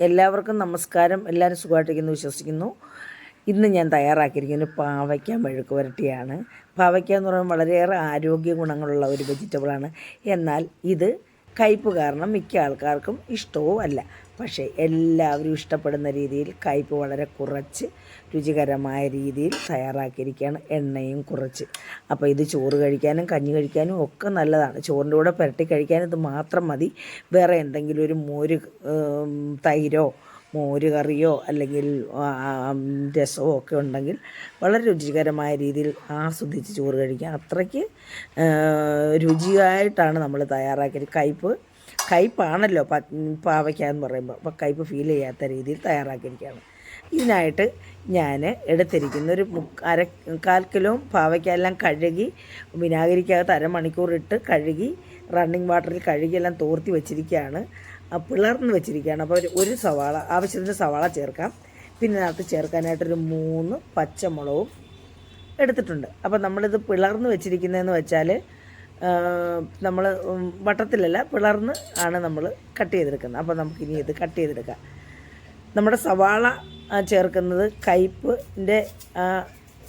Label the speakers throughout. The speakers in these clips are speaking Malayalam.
Speaker 1: എല്ലാവർക്കും നമസ്കാരം. എല്ലാവരും സുഖമായിട്ടിരിക്കുന്നു വിശ്വസിക്കുന്നു. ഇന്ന് ഞാൻ തയ്യാറാക്കിയിരിക്കുന്നത് പാവയ്ക്ക മെഴുക്ക് വരട്ടിയാണ് പാവയ്ക്ക എന്ന് പറയുമ്പോൾ വളരെയേറെ ആരോഗ്യ ഗുണങ്ങളുള്ള ഒരു വെജിറ്റബിളാണ് എന്നാൽ ഇത് കയ്പ്പ് കാരണം മിക്ക ആൾക്കാർക്കും ഇഷ്ടവും അല്ല. പക്ഷേ എല്ലാവരും ഇഷ്ടപ്പെടുന്ന രീതിയിൽ കയ്പ്പ് വളരെ കുറച്ച് രുചികരമായ രീതിയിൽ തയ്യാറാക്കിയിരിക്കുകയാണ് എണ്ണയും കുറച്ച്. അപ്പോൾ ഇത് ചോറ് കഴിക്കാനും കഞ്ഞി കഴിക്കാനും ഒക്കെ നല്ലതാണ്. ചോറിന്റെ കൂടെ പുരട്ടി കഴിക്കാൻ ഇത് മാത്രം മതി. വേറെ എന്തെങ്കിലും ഒരു മോര് തൈരോ മോര് കറിയോ അല്ലെങ്കിൽ രസമോ ഒക്കെ ഉണ്ടെങ്കിൽ വളരെ രുചികരമായ രീതിയിൽ ആസ്വദിച്ച് ചോറ് കഴിക്കാം അത്രയ്ക്ക് രുചിയായിട്ടാണ് നമ്മൾ തയ്യാറാക്കിയത്. കയ്പ്പ് കയ്പ്പാണല്ലോ പാവയ്ക്ക എന്ന് പറയുമ്പോൾ. അപ്പോൾ കയ്പ്പ് ഫീൽ ചെയ്യാത്ത രീതിയിൽ തയ്യാറാക്കിയിരിക്കുകയാണ്. ഇതിനായിട്ട് ഞാൻ എടുത്തിരിക്കുന്ന ഒരു അര കാൽ കിലോ പാവയ്ക്കെല്ലാം കഴുകി വിനാഗിരിക്കകത്ത് അരമണിക്കൂർ ഇട്ട് കഴുകി റണ്ണിങ് വാട്ടറിൽ കഴുകി എല്ലാം തോർത്തി വെച്ചിരിക്കുകയാണ്. പിളർന്ന് വെച്ചിരിക്കുകയാണ്. അപ്പോൾ ഒരു- സവാള ആവശ്യത്തിന് സവാള ചേർക്കാം. പിന്നെ അതിനകത്ത് ചേർക്കാനായിട്ടൊരു മൂന്ന് പച്ചമുളകും എടുത്തിട്ടുണ്ട്. അപ്പോൾ നമ്മളിത് പിളർന്ന് വെച്ചിരിക്കുന്നതെന്ന് വെച്ചാൽ നമ്മൾ വട്ടത്തിലല്ല പിളർന്ന് ആണ് നമ്മൾ കട്ട് ചെയ്തെടുക്കുന്നത്. അപ്പോൾ നമുക്ക് ഇനി ഇത് കട്ട് ചെയ്തെടുക്കാം. നമ്മുടെ സവാള ചേർക്കുന്നത് കയ്പിന്റെ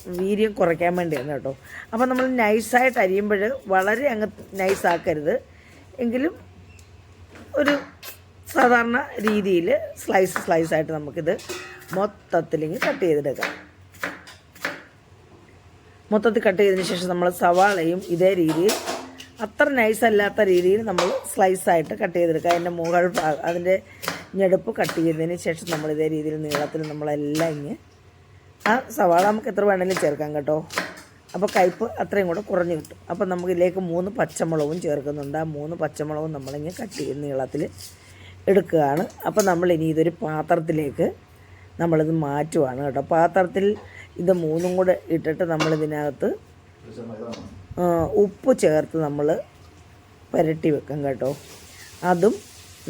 Speaker 1: വീര്യം കുറയ്ക്കാൻ വേണ്ടിയാണ് കേട്ടോ. അപ്പോൾ നമ്മൾ നൈസായിട്ട് അരിയുമ്പോൾ വളരെ അങ്ങ് നൈസാക്കരുത്. എങ്കിലും ഒരു സാധാരണ രീതിയിൽ സ്ലൈസ് സ്ലൈസ് ആയിട്ട് നമുക്കിത് മൊത്തത്തിലിങ്ങ് കട്ട് ചെയ്തെടുക്കാം. മൊത്തത്തിൽ കട്ട് ചെയ്തതിന് ശേഷം നമ്മൾ സവാളയും ഇതേ രീതിയിൽ അത്ര നൈസ് അല്ലാത്ത രീതിയിൽ നമ്മൾ സ്ലൈസ് ആയിട്ട് കട്ട് ചെയ്തെടുക്കുക അതിന്റെ മുകൾ ഭാഗം അതിന്റെ ഞെടുപ്പ് കട്ട് ചെയ്തതിന് ശേഷം നമ്മൾ ഇതേ രീതിയിൽ നീളത്തിൽ നമ്മളെല്ലാം ഇങ്ങ് ആ സവാള നമുക്ക് എത്ര വേണമെങ്കിലും ചേർക്കാം കേട്ടോ. അപ്പോൾ കയ്പ്പ് അത്രയും കൂടെ കുറഞ്ഞു കിട്ടും. അപ്പോൾ നമുക്കിതിലേക്ക് മൂന്ന് പച്ചമുളകും ചേർക്കുന്നുണ്ട്. ആ മൂന്ന് പച്ചമുളകും നമ്മളിങ്ങനെ കട്ട് ചെയ്ത് നീളത്തിൽ എടുക്കുകയാണ്. അപ്പോൾ നമ്മൾ ഇനി ഇതൊരു പാത്രത്തിലേക്ക് നമ്മളിത് മാറ്റുവാണ് കേട്ടോ. പാത്രത്തിൽ ഇത് മൂന്നും കൂടെ ഇട്ടിട്ട് നമ്മളിതിനകത്ത് ഉപ്പ് ചേർത്ത് നമ്മൾ പുരട്ടി വെക്കും കേട്ടോ. അതും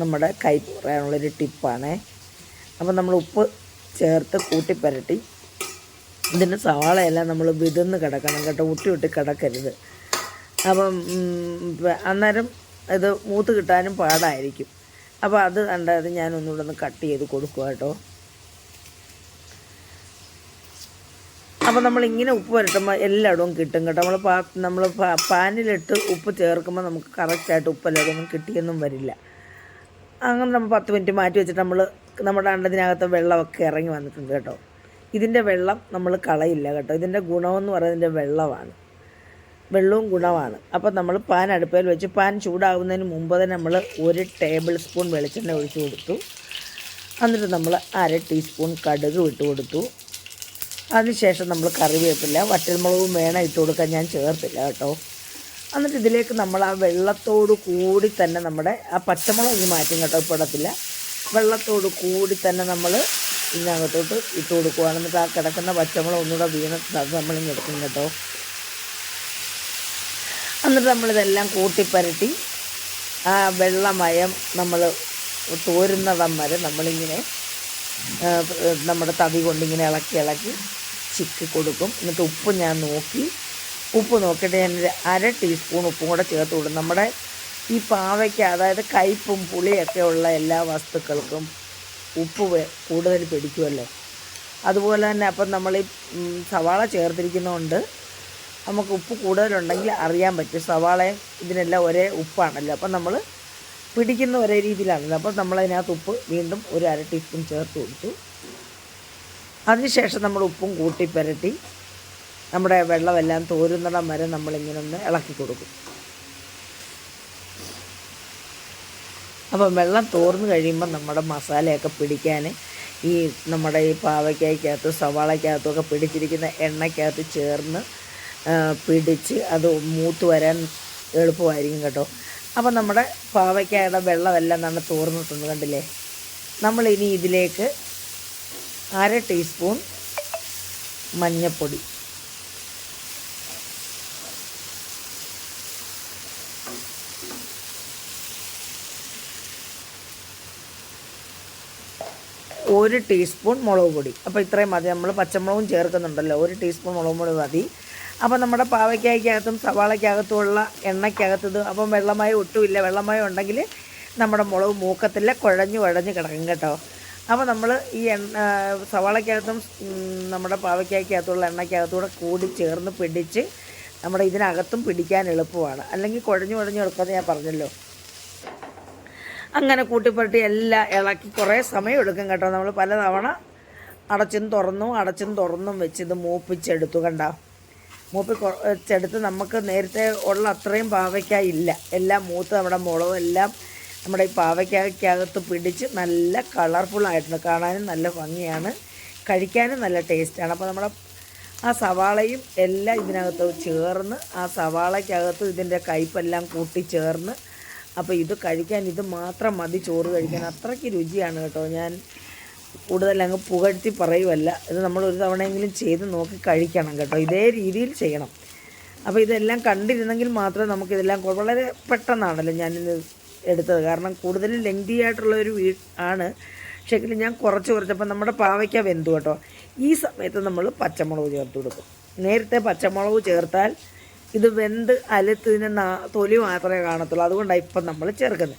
Speaker 1: നമ്മുടെ കൈ പറയാനുള്ളൊരു ടിപ്പാണേ. അപ്പോൾ നമ്മൾ ഉപ്പ് ചേർത്ത് കൂട്ടി പുരട്ടി. ഇതിന്റെ സവാളയെല്ലാം നമ്മൾ വിതന്ന് കിടക്കണം കേട്ടോ. ഒട്ടി ഒട്ടി കിടക്കരുത്. അപ്പം അന്നേരം ഇത് മൂത്ത് കിട്ടാനും പാടായിരിക്കും. അപ്പോൾ അത് കണ്ടത് ഞാൻ ഒന്നുകൂടെ ഒന്ന് കട്ട് ചെയ്ത് കൊടുക്കുക കേട്ടോ. അപ്പോൾ നമ്മളിങ്ങനെ ഉപ്പ് പുരട്ടുമ്പോൾ എല്ലായിടവും കിട്ടും കേട്ടോ. നമ്മൾ പാ നമ്മൾ പാനിലിട്ട് ഉപ്പ് ചേർക്കുമ്പോൾ നമുക്ക് കറക്റ്റായിട്ട് ഉപ്പ് എല്ലായിടവും കിട്ടിയൊന്നും വരില്ല. അങ്ങനെ നമ്മൾ പത്ത് മിനിറ്റ് മാറ്റി വെച്ചിട്ട് നമ്മൾ നമ്മുടെ അണ്ടത്തിനകത്ത് വെള്ളമൊക്കെ ഇറങ്ങി വന്നിട്ടുണ്ട് കേട്ടോ. ഇതിന്റെ വെള്ളം നമ്മൾ കളയില്ല കേട്ടോ. ഇതിന്റെ ഗുണമെന്ന് പറയുന്നതിന്റെ വെള്ളമാണ്. വെള്ളവും ഗുണമാണ്. അപ്പോൾ നമ്മൾ പാൻ അടുപ്പിൽ വെച്ച് പാൻ ചൂടാകുന്നതിന് മുമ്പ് തന്നെ നമ്മൾ ഒരു ടേബിൾ സ്പൂൺ വെളിച്ചെണ്ണ ഒഴിച്ചു കൊടുത്തു. എന്നിട്ട് നമ്മൾ അര ടീസ്പൂൺ കടുക് ഇട്ട് കൊടുത്തു. അതിനുശേഷം നമ്മൾ കറിവേപ്പില്ല വറ്റൽമുളകും വേണം ഇട്ട് കൊടുക്കാൻ ഞാൻ ചേർത്തില്ല കേട്ടോ. എന്നിട്ട് ഇതിലേക്ക് നമ്മൾ ആ വെള്ളത്തോട് കൂടി തന്നെ നമ്മുടെ ആ പച്ചമുളക് മാറ്റും കേട്ടോ ഇപ്പോൾ ഇടത്തില്ല. വെള്ളത്തോട് കൂടി തന്നെ നമ്മൾ ഇതിനകത്തോട്ട് ഇട്ട് കൊടുക്കുകയാണ് എന്നിട്ട് ആ കിടക്കുന്ന പച്ചമുളക് ഒന്നുകൂടെ വീണ നമ്മൾ എടുക്കും കേട്ടോ. എന്നിട്ട് നമ്മളിതെല്ലാം കൂട്ടിപ്പരട്ടി ആ വെള്ളമയം നമ്മൾ തോരുന്നതം വരെ നമ്മളിങ്ങനെ നമ്മുടെ തവി കൊണ്ടിങ്ങനെ ഇളക്കി ഇളക്കി ചിക്കി കൊടുക്കും. എന്നിട്ട് ഉപ്പ് ഞാൻ നോക്കി. ഉപ്പ് നോക്കിയിട്ട് ഞാൻ അര ടീസ്പൂൺ ഉപ്പും കൂടെ ചേർത്ത് കൊടുക്കും. നമ്മുടെ ഈ പാവയ്ക്ക് അതായത് കയ്പും പുളിയൊക്കെ ഉള്ള എല്ലാ വസ്തുക്കൾക്കും ഉപ്പ് കൂടുതൽ പിടിക്കുമല്ലോ. അതുപോലെ തന്നെ അപ്പം നമ്മൾ ഈ സവാള ചേർത്തിരിക്കുന്നതുകൊണ്ട് നമുക്ക് ഉപ്പ് കൂടുതലുണ്ടെങ്കിൽ അറിയാൻ പറ്റും. സവാളയും ഇതിനെല്ലാം ഒരേ ഉപ്പാണല്ലോ. അപ്പം നമ്മൾ പിടിക്കുന്ന ഒരേ രീതിയിലാണല്ലോ. അപ്പോൾ നമ്മളതിനകത്ത് ഉപ്പ് വീണ്ടും ഒരു അര ടീസ്പൂൺ ചേർത്ത് കൊടുത്തു. അതിനുശേഷം നമ്മൾ ഉപ്പും കൂട്ടി പുരട്ടി നമ്മുടെ വെള്ളമെല്ലാം തോരുന്നിടം വരെ നമ്മളിങ്ങനെ ഒന്ന് ഇളക്കി കൊടുക്കും. അപ്പം വെള്ളം തോർന്ന് കഴിയുമ്പോൾ നമ്മുടെ മസാലയൊക്കെ പിടിക്കാൻ ഈ നമ്മുടെ ഈ പാവയ്ക്കകത്ത് സവാളയ്ക്കകത്തും ഒക്കെ പിടിച്ചിരിക്കുന്ന എണ്ണയ്ക്കകത്ത് ചേർന്ന് പിടിച്ച് അത് മൂത്ത് വരാൻ എളുപ്പമായിരിക്കും കേട്ടോ. അപ്പം നമ്മുടെ പാവയ്ക്കായുടെ വെള്ളമെല്ലാം നല്ല തോർന്നിട്ടുണ്ട് കണ്ടില്ലേ? നമ്മൾ ഇനി ഇതിലേക്ക് അര ടീസ്പൂൺ മഞ്ഞൾപ്പൊടി ഒരു ടീസ്പൂൺ മുളക് പൊടി. അപ്പോൾ ഇത്രയും മതി. നമ്മൾ പച്ചമുളകും ചേർക്കുന്നുണ്ടല്ലോ. ഒരു ടീസ്പൂൺ മുളക് പൊടി മതി. അപ്പോൾ നമ്മുടെ പാവയ്ക്കായ്ക്കകത്തും സവാളയ്ക്കകത്തുമുള്ള എണ്ണയ്ക്കകത്തത് അപ്പം വെള്ളമായി ഒട്ടുമില്ല. വെള്ളമായി ഉണ്ടെങ്കിൽ നമ്മുടെ മുളക് മൂക്കത്തില്ല കുഴഞ്ഞു കുഴഞ്ഞ് കിടക്കും കേട്ടോ. അപ്പോൾ നമ്മൾ ഈ എണ്ണ സവാളയ്ക്കകത്തും നമ്മുടെ പാവയ്ക്കകത്തുള്ള എണ്ണയ്ക്കകത്തൂടെ കൂടി ചേർന്ന് പിടിച്ച് നമ്മുടെ ഇതിനകത്തും പിടിക്കാൻ എളുപ്പമാണ്. അല്ലെങ്കിൽ കുഴഞ്ഞു കുഴഞ്ഞു എടുക്കാതെ ഞാൻ പറഞ്ഞല്ലോ. അങ്ങനെ കൂട്ടിപ്പെട്ടി എല്ലാം ഇളക്കി കുറേ സമയം എടുക്കും കേട്ടോ. നമ്മൾ പല തവണ അടച്ചും തുറന്നും അടച്ചും തുറന്നും വെച്ച് ഇത് മൂപ്പിച്ചെടുത്തു കണ്ട. മൂപ്പി കുറച്ചെടുത്ത് നമുക്ക് നേരത്തെ ഉള്ള അത്രയും പാവയ്ക്ക ഇല്ല. എല്ലാം മൂത്ത് നമ്മുടെ മുളകും എല്ലാം നമ്മുടെ ഈ പാവയ്ക്കകത്ത് പിടിച്ച് നല്ല കളർഫുള്ളായിട്ടുണ്ട് കാണാനും നല്ല ഭംഗിയാണ്. കഴിക്കാനും നല്ല ടേസ്റ്റാണ് അപ്പോൾ നമ്മുടെ ആ സവാളയും എല്ലാം ഇതിനകത്ത് ചേർന്ന് ആ സവാളയ്ക്കകത്ത് ഇതിന്റെ കയ്പെല്ലാം കൂട്ടി ചേർന്ന് അപ്പോൾ ഇത് കഴിക്കാൻ ഇത് മാത്രം മതി. ചോറ് കഴിക്കാൻ അത്രയ്ക്ക് രുചിയാണ് കേട്ടോ ഞാൻ. കൂടുതൽ അങ്ങ് പുകഴ്ത്തി പറയുമല്ല ഇത് നമ്മൾ ഒരു തവണയെങ്കിലും ചെയ്ത് നോക്കി കഴിക്കണം കേട്ടോ. ഇതേ രീതിയിൽ ചെയ്യണം. അപ്പോൾ ഇതെല്ലാം കണ്ടിരുന്നെങ്കിൽ മാത്രമേ നമുക്കിതെല്ലാം വളരെ പെട്ടെന്നാണല്ലോ ഞാനിത് എടുത്തത്. കാരണം കൂടുതലും ലെങ്തി ആയിട്ടുള്ള ഒരു വീ ആണ്. പക്ഷേ ഞാൻ കുറച്ച് കുറച്ചപ്പോൾ നമ്മുടെ പാവയ്ക്ക വെന്തു കേട്ടോ. ഈ സമയത്ത് നമ്മൾ പച്ചമുളക് ചേർത്ത് കൊടുക്കും. നേരത്തെ പച്ചമുളക് ചേർത്താൽ ഇത് വെന്ത് അലത്തിന് തൊലി മാത്രമേ കാണത്തുള്ളൂ. അതുകൊണ്ടാണ് ഇപ്പം നമ്മൾ ചേർക്കുന്നത്.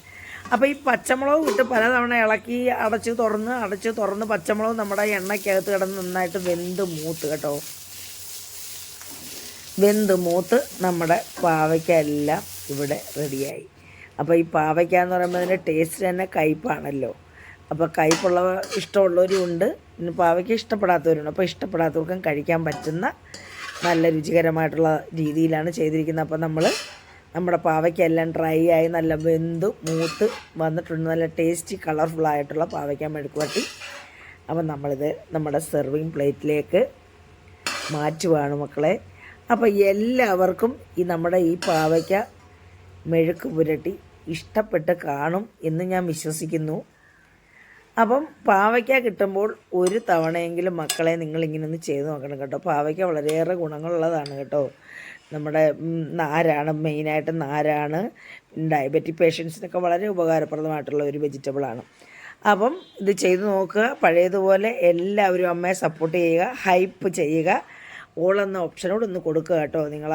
Speaker 1: അപ്പോൾ ഈ പച്ചമുളക് ഇട്ട് പലതവണ ഇളക്കി അടച്ച് തുറന്ന് അടച്ച് തുറന്ന് പച്ചമുളക് നമ്മുടെ എണ്ണയ്ക്കകത്ത് കിടന്ന് നന്നായിട്ട് വെന്ത് മൂത്ത് കേട്ടോ. വെന്ത് മൂത്ത് നമ്മുടെ പാവയ്ക്കെല്ലാം ഇവിടെ റെഡിയായി. അപ്പോൾ ഈ പാവയ്ക്ക എന്ന് പറയുമ്പോൾ അതിന്റെ ടേസ്റ്റ് തന്നെ കയ്പാണല്ലോ. അപ്പോൾ കയ്പുള്ള ഇഷ്ടമുള്ളവരും ഉണ്ട് പിന്നെ പാവയ്ക്ക ഇഷ്ടപ്പെടാത്തവരുണ്ട്. അപ്പോൾ ഇഷ്ടപ്പെടാത്തവർക്കും കഴിക്കാൻ പറ്റുന്ന നല്ല രുചികരമായിട്ടുള്ള രീതിയിലാണ് ചെയ്തിരിക്കുന്നത്. അപ്പോൾ നമ്മൾ നമ്മുടെ പാവയ്ക്കെല്ലാം ഡ്രൈ ആയി നല്ല വെന്ത് മൂത്ത് വന്നിട്ടുണ്ട്. നല്ല ടേസ്റ്റി കളർഫുള്ളായിട്ടുള്ള പാവയ്ക്ക മെഴുക്കുവട്ടി അപ്പം നമ്മളിത് നമ്മുടെ സെർവിങ് പ്ലേറ്റിലേക്ക് മാറ്റുവാണ് മക്കളെ. അപ്പോൾ എല്ലാവർക്കും ഈ നമ്മുടെ ഈ പാവയ്ക്ക മെഴുക്ക് പുരട്ടി ഇഷ്ടപ്പെട്ട് കാണും എന്ന് ഞാൻ വിശ്വസിക്കുന്നു. അപ്പം പാവയ്ക്ക കിട്ടുമ്പോൾ ഒരു തവണയെങ്കിലും മക്കളെ നിങ്ങൾ ഇങ്ങനെ ഒന്ന് ചെയ്ത് നോക്കണം കേട്ടോ. പാവയ്ക്ക വളരെയേറെ ഗുണങ്ങളുള്ളതാണ് കേട്ടോ. നമ്മുടെ നാരാണ് മെയിനായിട്ട് നാരാണ് ഡയബറ്റിക് പേഷ്യൻസിനൊക്കെ വളരെ ഉപകാരപ്രദമായിട്ടുള്ള ഒരു വെജിറ്റബിളാണ്. അപ്പം ഇത് ചെയ്തു നോക്കുക. പഴയതുപോലെ എല്ലാവരും അമ്മയെ സപ്പോർട്ട് ചെയ്യുക ഹൈപ്പ് ചെയ്യുക. ഓൾ എന്ന ഓപ്ഷനോട് ഒന്ന് കൊടുക്കുക കേട്ടോ. നിങ്ങൾ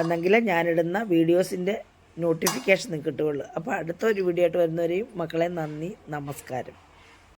Speaker 1: എന്നെങ്കിൽ ഞാനിടുന്ന വീഡിയോസിന്റെ നോട്ടിഫിക്കേഷൻ നിങ്ങൾക്ക് കിട്ടുകയുള്ളൂ. അപ്പോൾ അടുത്തൊരു വീഡിയോ ആയിട്ട് വരുന്നവരെയും മക്കളെ നന്ദി നമസ്കാരം.